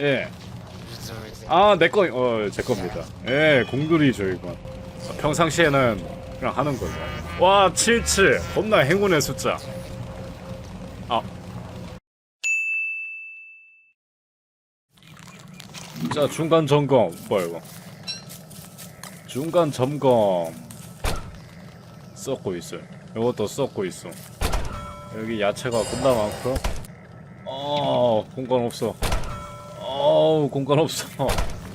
예. 아, 내 거, 어, 제 겁니다. 예, 공들이죠, 이건. 평상시에는 그냥 하는 거죠. 와, 77. 겁나 행운의 숫자. 아. 자, 중간 점검. 뭐야, 이거. 중간 점검. 썩고 있어요. 이것도 썩고 있어. 여기 야채가 겁나 많고. 어, 공간 없어. 어우 공간 없어.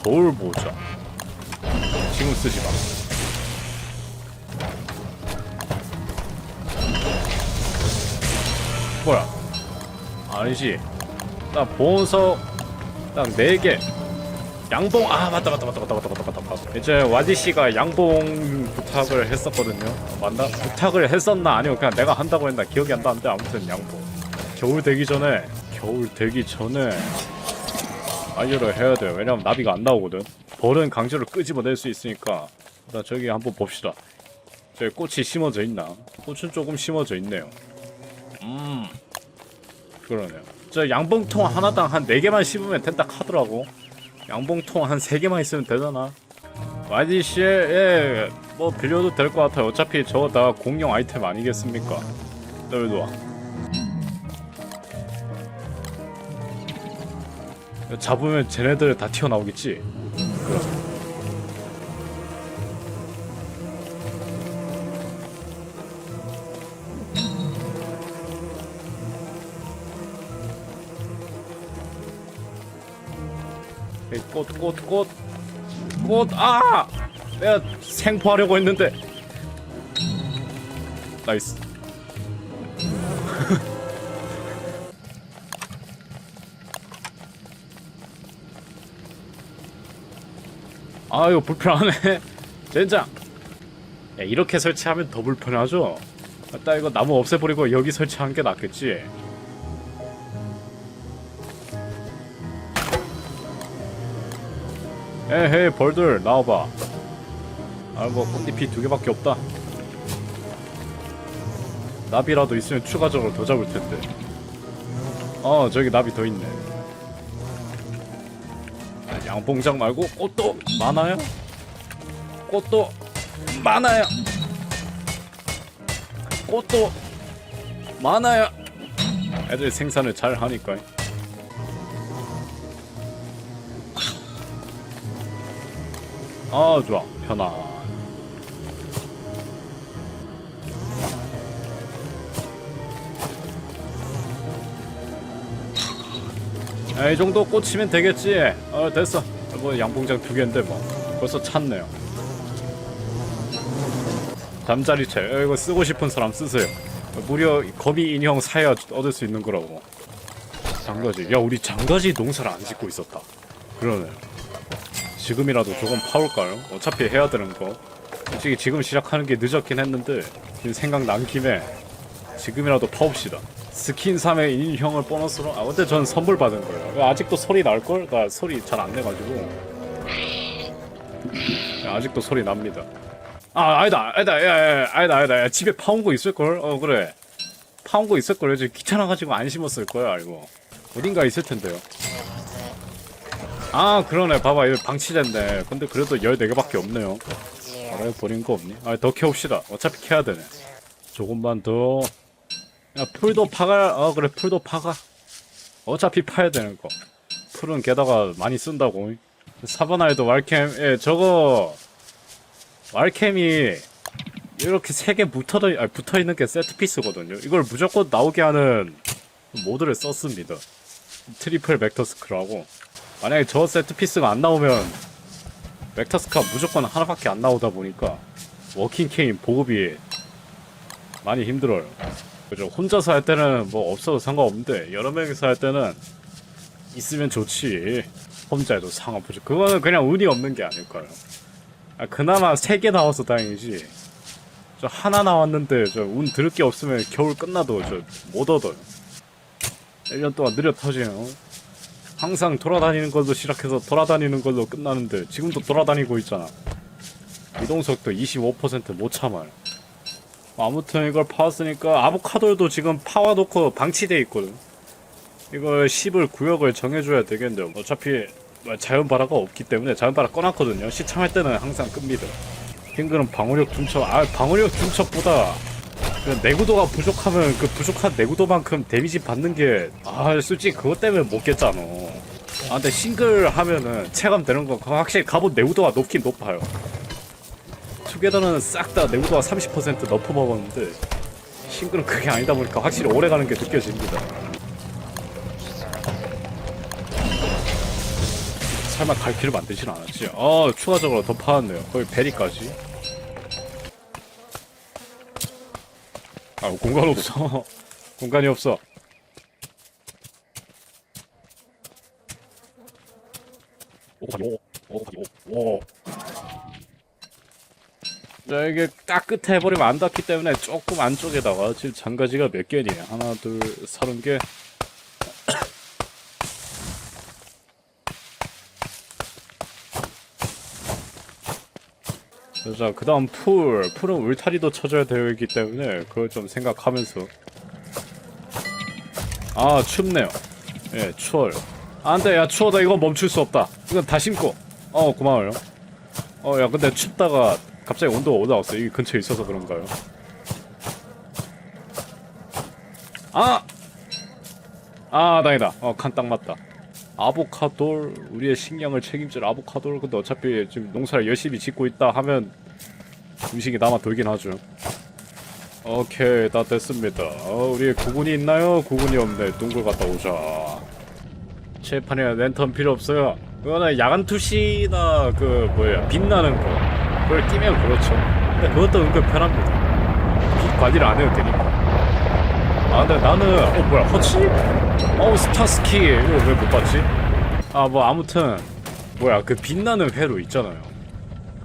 겨울 모자. 지금 쓰지 마. 뭐야? 아니지. 딱 보온석 딱 4개. 양봉 아 맞다 맞다 맞다 맞다 맞다 맞다 맞다 맞다. 이제 와디 씨가 양봉 부탁을 했었거든요. 맞나? 부탁을 했었나? 아니면 그냥 내가 한다고 했나? 기억이 안 나는데 아무튼 양봉. 겨울 되기 전에 겨울 되기 전에 완료를 해야 돼요. 왜냐면 나비가 안 나오거든. 벌은 강제로 끄집어낼 수 있으니까. 나 저기 한번 봅시다. 저기 꽃이 심어져 있나? 꽃은 조금 심어져 있네요. 음, 그러네요. 저 양봉통 하나당 한 4개만 심으면 된다 하더라고. 양봉통 한 3개만 있으면 되잖아. YDC에 예, 뭐 빌려도 될 것 같아요. 어차피 저거 다 공용 아이템 아니겠습니까? 너희도 와. 잡으면 쟤네들 다 튀어나오겠지? 그럼. 꽃, 꽃, 꽃. 꽃, 아! 내가 생포하려고 했는데. 나이스. 아유 불편하네. 젠장. 야 이렇게 설치하면 더 불편하죠? 나 이거 나무 없애버리고 여기 설치하는 게 낫겠지. 에헤이 벌들 나와봐. 아뭐 꽃잎이 두 개밖에 없다. 나비라도 있으면 추가적으로 더 잡을 텐데. 어 저기 나비 더 있네. 아, 양봉장 말고 꽃도 많아요? 꽃도 많아요. 꽃도 많아요. 애들 생산을 잘 하니까. 아 좋아 편안. 이 정도 꽂히면 되겠지. 어 됐어. 뭐 양봉장 두 개인데 뭐 벌써 찼네요. 잠자리채 어, 이거 쓰고 싶은 사람 쓰세요. 무려 거미 인형 사야 얻을 수 있는 거라고. 장가지. 야 우리 장가지 농사를 안 짓고 있었다. 그러네. 지금이라도 조금 파올까요? 어차피 해야 되는 거. 솔직히 지금 시작하는 게 늦었긴 했는데 생각 난 김에 지금이라도 파옵시다. 스킨 3의 인형을 보너스로? 아 근데 전 선물 받은 거예요. 아직도 소리 날걸? 나 소리 잘 안 내가지고. 야, 아직도 소리 납니다. 아 아니다 아니다 야, 야, 아니다 아니다. 야, 집에 파온 거 있을걸? 어 그래. 파온 거 있을걸 요즘 귀찮아가지고 안 심었을 거야 이거 어딘가 있을 텐데요. 아 그러네. 봐봐 이거 방치됐네. 근데 그래도 14개밖에 없네요. 아, 버린 거 없니? 아더 캐옵시다. 어차피 캐야 되네. 조금만 더 야, 풀도 파가, 어, 그래, 풀도 파가. 어차피 파야 되는 거. 풀은 게다가 많이 쓴다고. 사바나에도 왈캠, 예, 저거, 왈캠이, 이렇게 세 개 붙어, 아, 붙어 있는 게 세트피스거든요. 이걸 무조건 나오게 하는 모드를 썼습니다. 트리플 벡터스크라고. 만약에 저 세트피스가 안 나오면, 벡터스크가 무조건 하나밖에 안 나오다 보니까, 워킹 케인 보급이 많이 힘들어요. 그죠. 혼자서 할 때는 뭐 없어도 상관없는데 여러 명이서 할 때는 있으면 좋지. 혼자 해도 상관없지. 그거는 그냥 운이 없는 게 아닐까요? 아, 그나마 세 개 나와서 다행이지. 저 하나 나왔는데 저 운 들을 게 없으면 겨울 끝나도 저 못 얻어요. 1년 동안 느려 터지요. 항상 돌아다니는 걸로 시작해서 돌아다니는 걸로 끝나는데 지금도 돌아다니고 있잖아. 이동속도 25%못 참아요. 아무튼 이걸 파왔으니까 아보카도도 지금 파와놓고 방치돼 있거든. 이걸 10을 구역을 정해줘야 되겠는데 어차피 자연 발화가 없기 때문에 자연 발화 꺼놨거든요. 시참할 때는 항상 끕니다. 핑크는 방어력 중첩, 아 방어력 중첩보다 그 내구도가 부족하면 그 부족한 내구도만큼 데미지 받는 게 아 솔직히 그것 때문에 못 깼잖아. 아 근데 싱글 하면은 체감 되는 건 확실히 갑옷 내구도가 높긴 높아요. 투게더는 싹 다 내구도가 30% 너프 먹었는데 싱글은 그게 아니다 보니까 확실히 오래 가는 게 느껴집니다. 설마 갈피를 만들진 않았지? 어 추가적으로 더 파왔네요. 거의 베리까지. 아 공간 없어. 공간이 없어. 오, 오, 오, 오, 오. 자 이게 딱 끝에 해버리면 안 닿기 때문에 조금 안쪽에다가 지금 장가지가 몇 개니? 하나, 둘, 서른 개. 자, 그 다음 풀. 풀은 울타리도 쳐줘야 되기 때문에 그걸 좀 생각하면서. 아, 춥네요. 예, 추워요. 안 돼, 야, 추워다. 이거 멈출 수 없다. 이건 다 심고. 어, 고마워요. 어, 야, 근데 춥다가 갑자기 온도가 올라왔어. 여기 근처에 있어서 그런가요? 아! 아, 다행이다. 어, 칸딱 맞다. 아보카돌, 우리의 식량을 책임질 아보카돌. 근데 어차피 지금 농사를 열심히 짓고 있다 하면 음식이 남아 돌긴 하죠. 오케이, 다 됐습니다. 어, 우리 구군이 있나요? 구군이 없네. 둥글 갔다 오자. 칠판에 랜턴 필요 없어요. 그거는 야간 투시나 그 뭐야 빛나는 거 그걸 끼면 그렇죠. 근데 그것도 은근 편합니다. 빛 관리를 안 해도 되니까. 아 근데 나는 어 뭐야 허치? 어 스타스키 이거 왜 못 봤지? 아 뭐 아무튼 뭐야 그 빛나는 회로 있잖아요.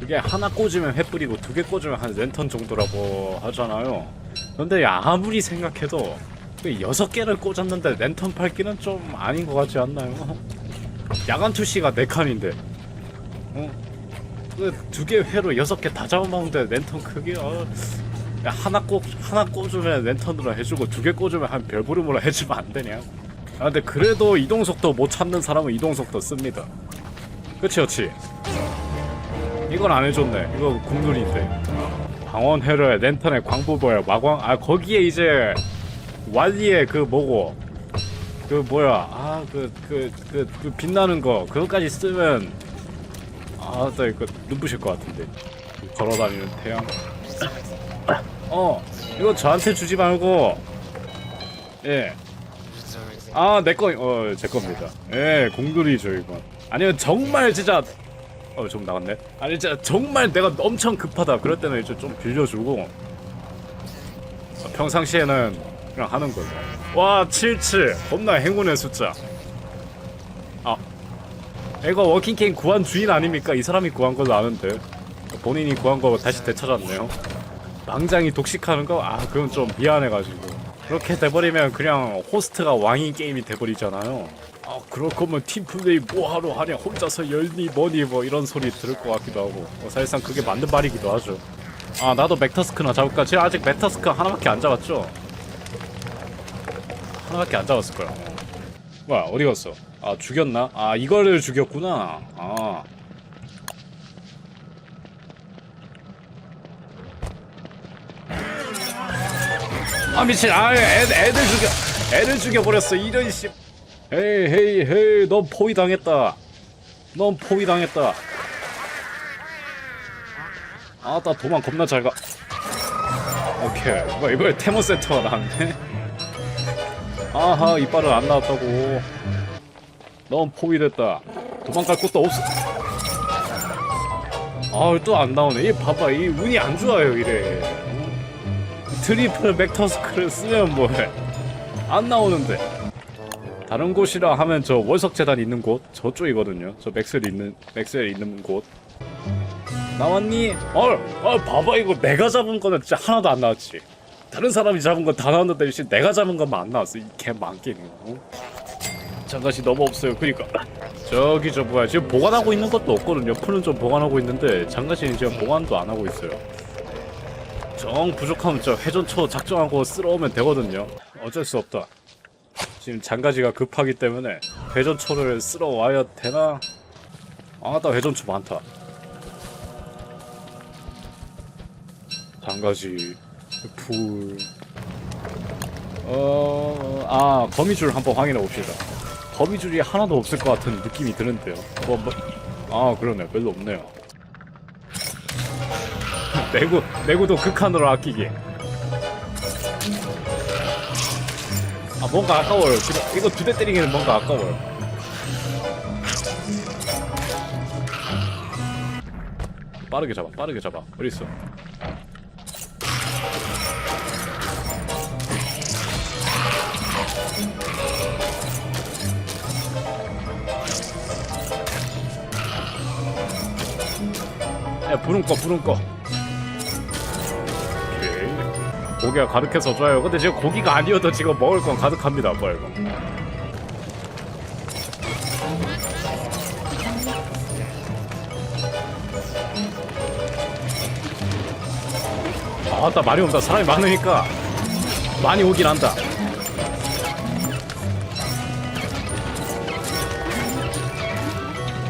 그게 하나 꽂으면 회 뿌리고 두 개 꽂으면 한 랜턴 정도라고 하잖아요. 근데 아무리 생각해도 그 여섯 개를 꽂았는데 랜턴 팔기는 좀 아닌 것 같지 않나요? 야간 투시가 네 칸인데, 어? 그두 개 회로 여섯 개 다 잡아먹는데 랜턴 크기, 어, 야, 하나 꽂 하나 꽂으면 랜턴으로 해주고 두개 꽂으면 한 별부름으로 해주면 안 되냐? 아 근데 그래도 이동 속도 못 찾는 사람은 이동 속도 씁니다. 그치 그치. 이건 안 해줬네. 이거 국룰인데. 방원 회로에 랜턴에 광부보야 마광 아 거기에 이제 왈리의 그 뭐고 그 뭐야 아 그 그 그 그 빛나는 거 그거까지 쓰면 아나 이거 눈부실 것 같은데. 걸어다니는 태양. 어 이거 저한테 주지 말고. 예아 내거어제 겁니다. 예 공돌이죠 이건 아니면 정말 진짜 어 좀 나갔네. 아니 진짜 정말 내가 엄청 급하다. 그럴 때는 이제 좀 빌려주고. 어, 평상시에는 그냥 하는 거죠. 와, 77. 겁나 행운의 숫자. 아. 이거 워킹캔 구한 주인 아닙니까? 이 사람이 구한 걸로 아는데. 본인이 구한 거 다시 되찾았네요. 망장이 독식하는 거? 아, 그건 좀 미안해가지고. 그렇게 돼버리면 그냥 호스트가 왕인 게임이 돼버리잖아요. 아, 그럴 거면 팀플레이 뭐하러 하냐? 혼자서 열니 뭐니 뭐 이런 소리 들을 것 같기도 하고. 어, 사실상 그게 맞는 말이기도 하죠. 아, 나도 맥타스크나 잡을까? 제가 아직 맥타스크 하나밖에 안 잡았죠? 하나밖에 안 잡았을 거야. 뭐야 어디 갔어? 아 죽였나? 아 이거를 죽였구나. 아. 아 미친. 아 애, 애들 죽여 애들 죽여버렸어. 이런 씨. 헤이 헤이 헤이. 넌 포위 당했다. 넌 포위 당했다. 아나 도망 겁나 잘가. 오케이. 뭐 이번에 테모 센터가 나왔네. 아하 이빨은 안 나왔다고 넌 포위됐다. 도망갈 곳도 없어. 아우 또 안 나오네. 이 봐봐 이 운이 안 좋아요 이래. 트리플 맥터스크를 쓰면 뭐해. 안 나오는데. 다른 곳이라 하면 저 월석 재단 있는 곳 저쪽이거든요. 저 맥셀 있는 맥셀 있는 곳. 나왔니? 어, 어 봐봐 이거 내가 잡은 거는 진짜 하나도 안 나왔지. 다른 사람이 잡은 건 다 나왔는데 씨 내가 잡은 것만 안 나왔어. 이개 어? 장가시 너무 없어요 그니까 저기 저 뭐야 지금 보관하고 있는 것도 없거든요 풀은 좀 보관하고 있는데 장가시는 지금 보관도 안 하고 있어요 정 부족하면 저 회전초 작정하고 쓸어오면 되거든요 어쩔 수 없다 지금 장가지가 급하기 때문에 회전초를 쓸어 와야 되나? 아나 회전초 많다. 장가지 풀. 어, 아 거미줄 한번 확인해 봅시다. 거미줄이 하나도 없을 것 같은 느낌이 드는데요. 뭐, 뭐, 아 그러네 별로 없네요. 내구 내구도 극한으로 아끼기. 아 뭔가 아까워요. 지금 이거 두 대 때리기는 뭔가 아까워요. 빠르게 잡아, 빠르게 잡아. 어디 있어? 야 불은 꺼, 불은 꺼. 오케이. 고기가 가득해서 좋아요. 근데 지금 고기가 아니어도 지금 먹을 건 가득합니다. 뭐야 이거? 아, 나 많이 온다. 사람이 많으니까 많이 오긴 한다.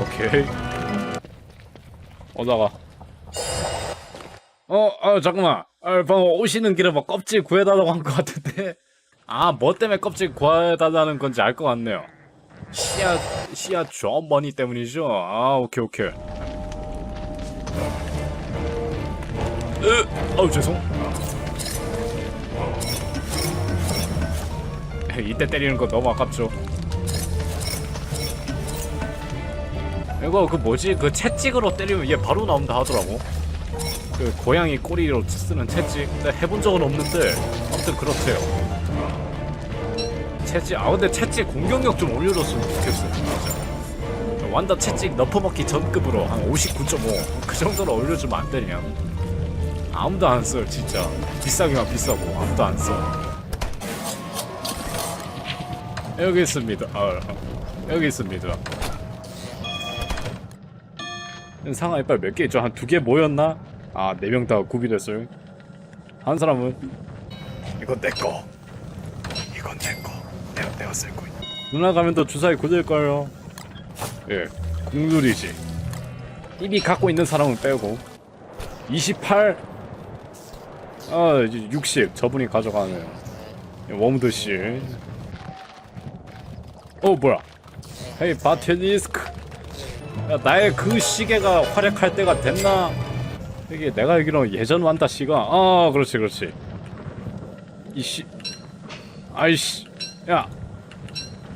오케이. 오다가. 어, 아 잠깐만. 아, 방금 오시는 길에 막 껍질 구해달라고 한 것 같은데. 아, 뭐 때문에 껍질 구해달라는 건지 알 것 같네요. 씨앗, 씨앗 존머니 때문이죠. 아, 오케이, 오케이. 으, 어우 죄송. 이때 때리는 거 너무 아깝죠. 이거 그 뭐지 그 채찍으로 때리면 얘 바로 나온다 하더라고. 그 고양이 꼬리로 쓰는 채찍. 근데 해본 적은 없는데 아무튼 그렇대요. 채찍 아 근데 채찍 공격력 좀 올려줬으면 좋겠어요. 진짜. 완다 채찍 너퍼먹기 전급으로 한 59.5그 정도로 올려주면 안 되냐? 아무도 안 써, 진짜. 비싸기만 비싸고 아무도 안 써. 여기 있습니다. 아, 여기 있습니다. 상하 이빨 몇 개 있죠? 한 두 개 모였나? 아, 네 명 다 구비됐어요. 한 사람은 이건 내 거. 이건 내 거. 내가 내가 쓸 거야. 누나 가면 또 주사위 굳을 거예요. 예, 국룰이지. 이미 갖고 있는 사람은 빼고 28 아, 이제 60 저분이 가져가네요. 웜드 씨. 어, 뭐야? 헤이 바테니스크. 야, 나의 그 시계가 활약할 때가 됐나? 이게 내가 알기로 예전 완다 씨가 아, 그렇지, 그렇지. 이씨, 아이씨, 야,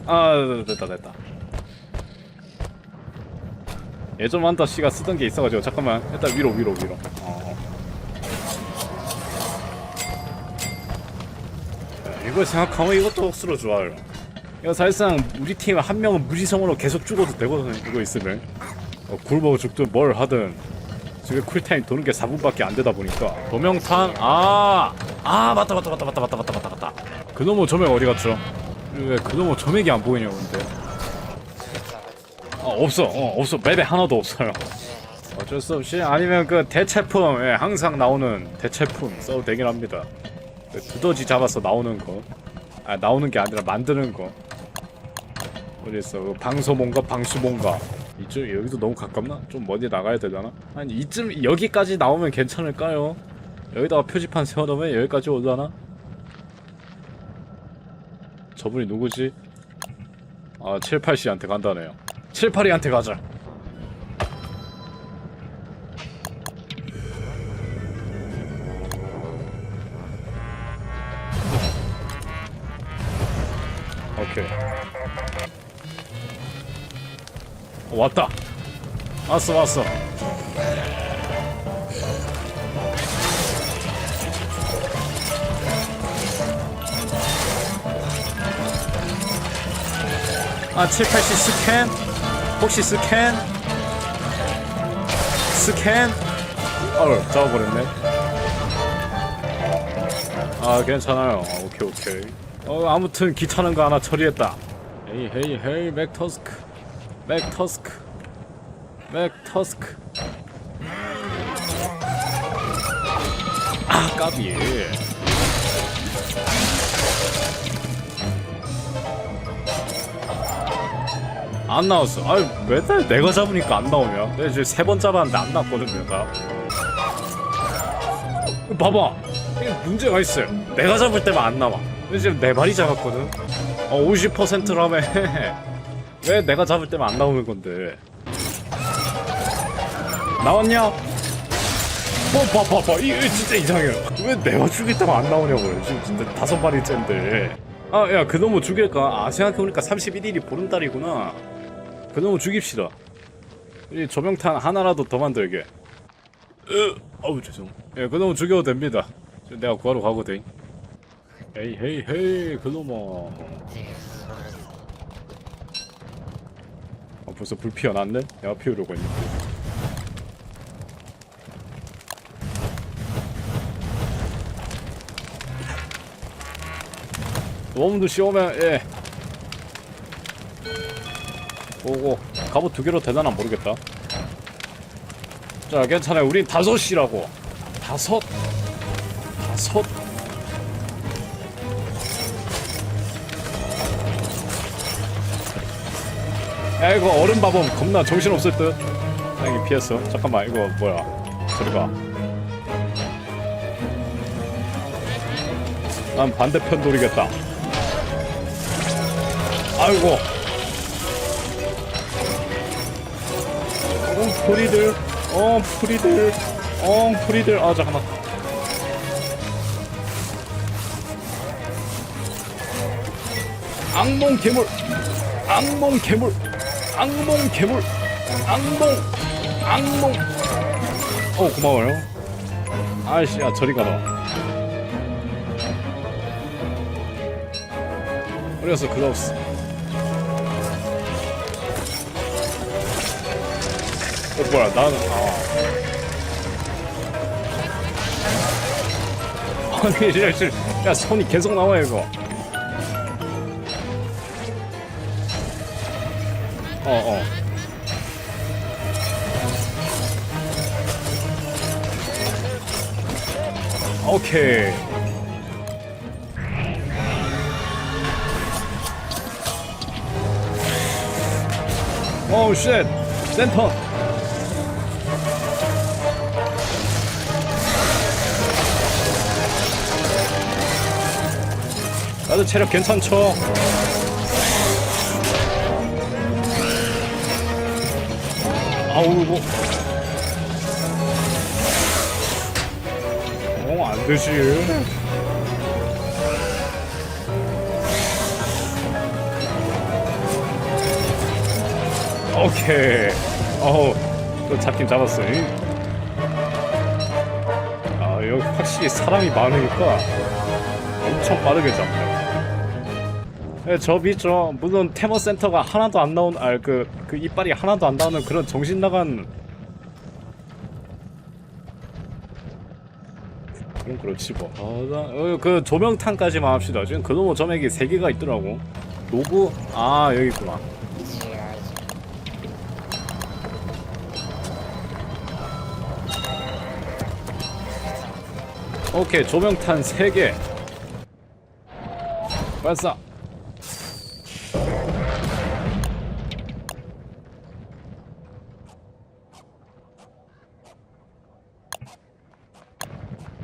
아, 됐다, 됐다. 예전 완다 씨가 쓰던 게 있어가지고 잠깐만 일단 위로 위로 위로. 어. 이걸 생각하면 이것도 억수로 좋아요. 이거 사실상 우리 팀 한 명은 무지성으로 계속 죽어도 되거든요. 이거 있으면 어, 굴먹어 죽든 뭘 하든 지금 쿨타임 도는 게 4분밖에 안 되다 보니까 조명탄 아, 아 맞다 맞다 맞다 맞다 맞다 맞다 맞다 맞다 그놈의 조명 어디 갔죠? 왜 그놈의 조명이 안 보이냐고 근데 어, 없어 어, 없어 맵에 하나도 없어요 어쩔 수 없이 아니면 그 대체품 예, 항상 나오는 대체품 써도 되긴 합니다 그 두더지 잡아서 나오는 거. 아 나오는 게 아니라 만드는 거. 어디 있어? 그 방소몬가 방수몬가. 이쪽 여기도 너무 가깝나? 좀 멀리 나가야 되잖아. 아니 이쯤 여기까지 나오면 괜찮을까요? 여기다가 표지판 세워놓으면 여기까지 올라나? 저분이 누구지? 아 78씨한테 간다네요. 78이한테 가자. 왔다. 왔어, 왔어. 아, 7, 8시 스캔? 혹시 스캔? 스캔? 어우, 잡아버렸네. 아, 괜찮아요. 아, 오케이, 오케이. 어, 아무튼 귀찮은 거 하나 처리했다. 헤이, 헤이, 헤이, 맥터스크. 맥터스크. 맥터스크. 아, 까비. 안 나왔어. 아유, 맨날 내가 잡으니까 안 나오냐? 내가 지금 세 번 잡았는데 안 나왔거든, 내가. 봐봐. 이게 문제가 있어요. 내가 잡을 때만 안 나와. 근데 지금 네 마리 잡았거든. 어, 50%라며. 왜 내가 잡을 때만 안 나오는 건데. 나왔냐? 뭐, 봐, 봐, 봐. 이거 진짜 이상해요. 왜 내가 죽일 때만 안 나오냐고요. 지금 진짜 다섯 마리째인데. 아, 야, 그놈을 죽일까? 아, 생각해보니까 31일이 보름달이구나. 그놈을 죽입시다. 이 조명탄 하나라도 더 만들게. 으, 아우, 죄송. 예, 그놈을 죽여도 됩니다. 내가 구하러 가거든. 헤이, 헤이, 헤이, 그놈아. 벌써 불 피어났네? 내가 피우려고 했는데. 너무도 시오면 예 오고 갑옷 두 개로 되나나 모르겠다. 자 괜찮아요. 우린 다섯이라고. 다섯 다섯 야 이거 얼음 바범 겁나 정신없을 듯. 다행히 피했어. 잠깐만 이거 뭐야? 저리가. 난 반대편 노리겠다. 아이고. 어 프리들. 어 프리들. 어 프리들. 아 잠깐만. 악몽 괴물. 악몽 괴물 악몽 괴물. 악몽 악몽. 어 고마워요. 아이씨 야 저리 가라 그래서 글러브스 어 뭐야 나는 아. 아니 야, 야, 야 손이 계속 나와 이거 어 어. 오케이. 오우 쉣. 센터. 나도 체력 괜찮죠 아우 이거 어 안되지 오케이. 어우, 또 잡긴 잡았어. 잉? 아, 여기 확실히 사람이 많으니까 엄청 빠르게 잡네. 네, 저 있죠. 물론 테머 센터가 하나도 안 나온, 아, 그, 그 이빨이 하나도 안 나오는 그런 정신 나간. 그럼 그렇지 뭐. 아, 나, 어, 그 조명탄까지만 합시다. 지금 그놈의 점액이 3개가 있더라고. 로브? 아, 여기 있구나. 오케이 조명탄 3개 발사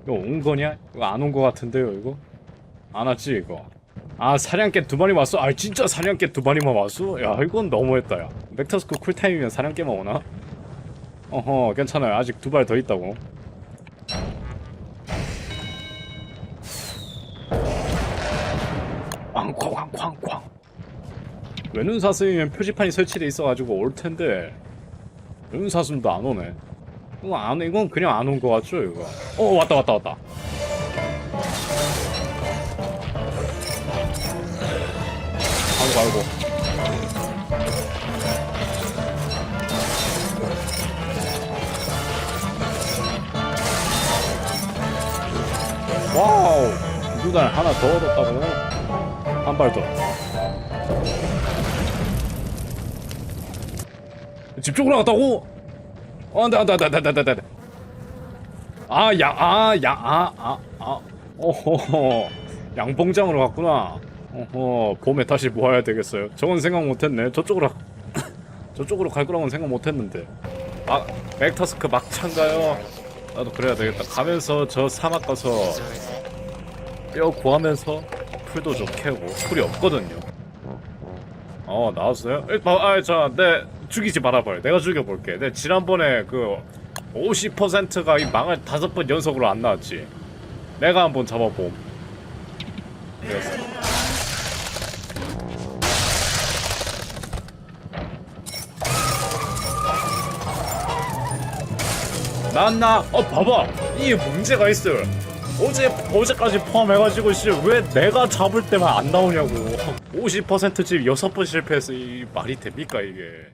이거 온 거냐? 이거 안 온 거 같은데요 이거? 안 왔지 이거 아 사냥개 두 마리 왔어? 아 진짜 사냥개 두 마리만 왔어? 야 이건 너무했다 야 벡터스크 쿨타임이면 사냥개만 오나? 어허 괜찮아요 아직 두 발 더 있다고 꽝꽝꽝꽝꽝 외눈사슴이면 표지판이 설치돼 있어가지고 올 텐데 외눈사슴도 안 오네 이거 안 이건 그냥 안 온 거 같죠 이거 어 왔다 왔다 왔다 아이고 아이고 와우 누달 하나 더 얻었다고 한발 더. 집 쪽으로 갔다고? 어, 안돼 안돼 안돼 안돼 안돼 안돼. 아, 야, 아, 야, 아, 아, 아, 어허, 양봉장으로 갔구나. 어허, 봄에 다시 모아야 되겠어요. 저건 생각 못했네. 저쪽으로. 가- 저쪽으로 갈 거라고는 생각 못했는데 아 맥타스크 막창가요 나도 그래야 되겠다 가면서 저 사막 가서 뼈 구하면서 풀도 좀 캐고 풀이 없거든요 어 나왔어요? 아자내 죽이지 말아봐요. 내가 죽여볼게. 내 지난번에 그 50%가 이 망할 다섯 번 연속으로 안 나왔지. 내가 한번 잡아봄. 그래서. 난나 어 봐봐. 이게 문제가 있어요. 어제 어제까지 포함해가지고 씨왜 내가 잡을 때만 안 나오냐고. 50%집 6번 실패해서 이 말이 됩니까 이게